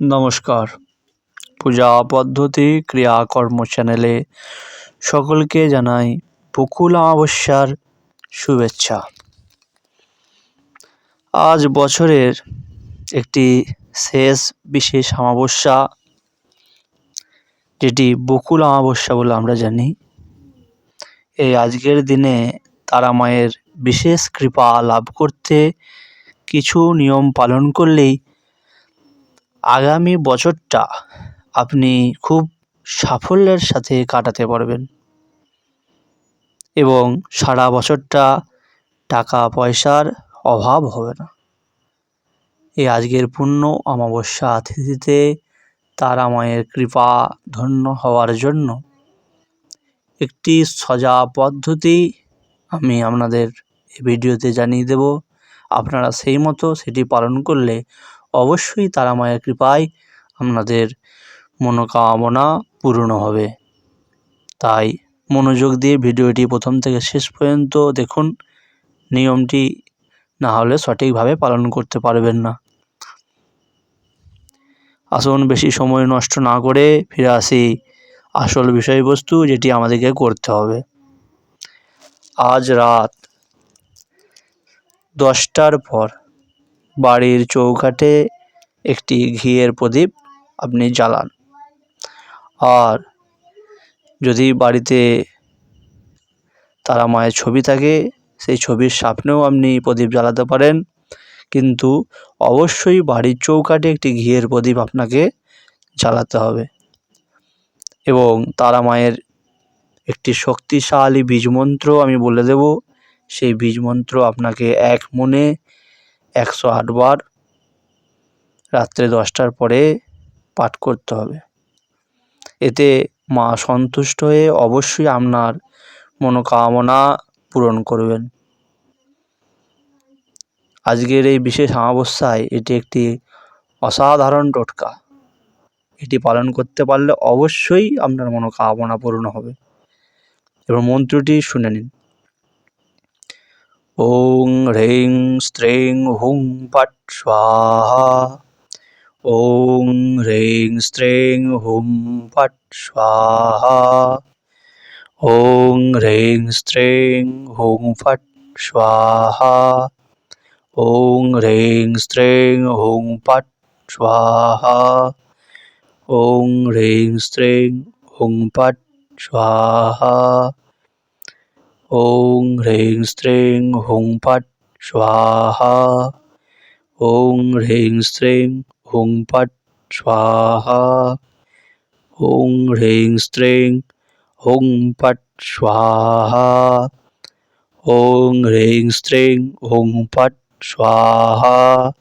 নমস্কার। পূজা পদ্ধতি ক্রিয়াকর্ম চ্যানেলে সকলকে জানাই বকুল অমাবস্যার শুভেচ্ছা। আজ বছরের একটি শেষ বিশেষ অমাবস্যা, যেটি বকুল অমাবস্যা বলে আমরা জানি। এই আজকের দিনে তারা মায়ের বিশেষ কৃপা লাভ করতে কিছু নিয়ম পালন করলেই আগামী বছরটা আপনি খুব সাফল্যের সাথে কাটাতে পারবেন। এবং সারা বছরটা টাকা পয়সার অভাব হবে না। এই আজকের পূর্ণ অমাবস্যা তিথিতে তারা মায়ের কৃপা ধন্য হওয়ার জন্য একটি সজা পদ্ধতি আমি আপনাদের ভিডিওতে জানিয়ে দেব। আপনারা সেই মতো সেটি পালন করলে অবশ্যই তারা মায়ের কৃপায় আপনাদের মনোকামনা পূর্ণ হবে। তাই মনোযোগ দিয়ে ভিডিওটি প্রথম থেকে শেষ পর্যন্ত দেখুন। নিয়মটি না হলে সঠিকভাবে পালন করতে পারবেন না। আসুন বেশি সময় নষ্ট না করে ফিরে আসি আসল বিষয়বস্তু যেটি আমাদেরকে করতে হবে। আজ রাত দশটার পর বাড়ির চৌকাঠে একটি ঘিয়ের প্রদীপ আপনি জ্বালান। আর যদি বাড়িতে তারা মায়ের ছবি থাকে, সেই ছবির সামনেও আপনি প্রদীপ জ্বালাতে পারেন। কিন্তু অবশ্যই বাড়ির চৌকাঠে একটি ঘিয়ের প্রদীপ আপনাকে জ্বালাতে হবে। এবং তারা মায়ের একটি শক্তিশালী বীজমন্ত্র আমি বলে দেব। সেই বীজমন্ত্র আপনাকে এক মনে একশো আটবার রাত্রে দশটার পরে পাঠ করতে হবে। এতে মা সন্তুষ্ট হয়ে অবশ্যই আপনার মনোকামনা পূরণ করবেন। আজকের এই বিশেষ অমাবস্যায় এটি একটি অসাধারণ টোটকা। এটি পালন করতে পারলে অবশ্যই আপনার মনোকামনা পূরণ হবে। এবার মন্ত্রটি শুনে নিন। ওং হ্রিং স্ত্রিং হুং পট স্বাহা ওং হ্রিং স্ত্রিং হুং পট স্বাহা ওং হ্রিং স্ত্রিং হুং ফট স্বাহা ওং হ্রিং স্ত্রিং হুং পট স্বাহা ওং হ্রিং স্ত্রিং হুং পট স্বাহা ॐ ह्रीं स्त्रीं हुं फट् स्वाहा। ॐ ह्रीं स्त्रीं हुं फट् स्वाहा। ॐ ह्रीं स्त्रीं हुं फट् स्वाहा। ॐ ह्रीं स्त्रीं हुं फट् स्वाहा।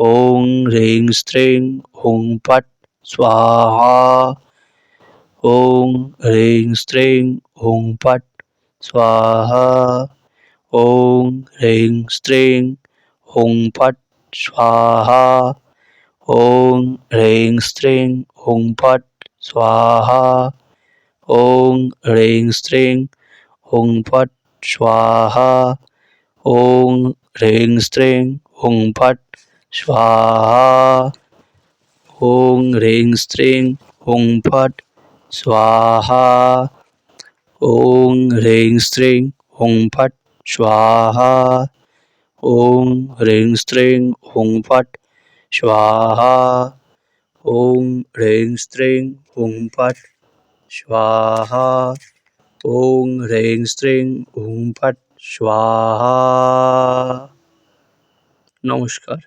ॐ ह्रीं स्त्रीं हुं फट् स्वाहा। ॐ ह्रीं स्त्रीं हुं फट् स्वाहा ॐ ह्रीं स्त्रीं हुं फट् स्वाहा ॐ ह्रीं स्त्रीं हुं फट् स्वाहा ॐ ह्रीं स्त्रीं हुं फट् स्वाहा ॐ ह्रीं स्त्रीं हुं फट् स्वाहा ॐ ह्रीं स्त्रीं हुं फट् स्वाहा ॐ ह्रीं स्त्रीं हुं फट स्वाहा ॐ ह्रीं स्त्रीं हुं फट स्वाहा ॐ ह्रीं स्त्रीं हुं फट स्वाहा ॐ ह्रीं स्त्रीं हुं फट स्वाहा नमस्कार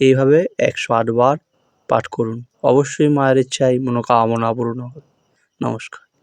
এইভাবে একশো আটবার পাঠ করুন। অবশ্যই মায়ের ইচ্ছায় মনোকামনা পূর্ণ হবে নমস্কার।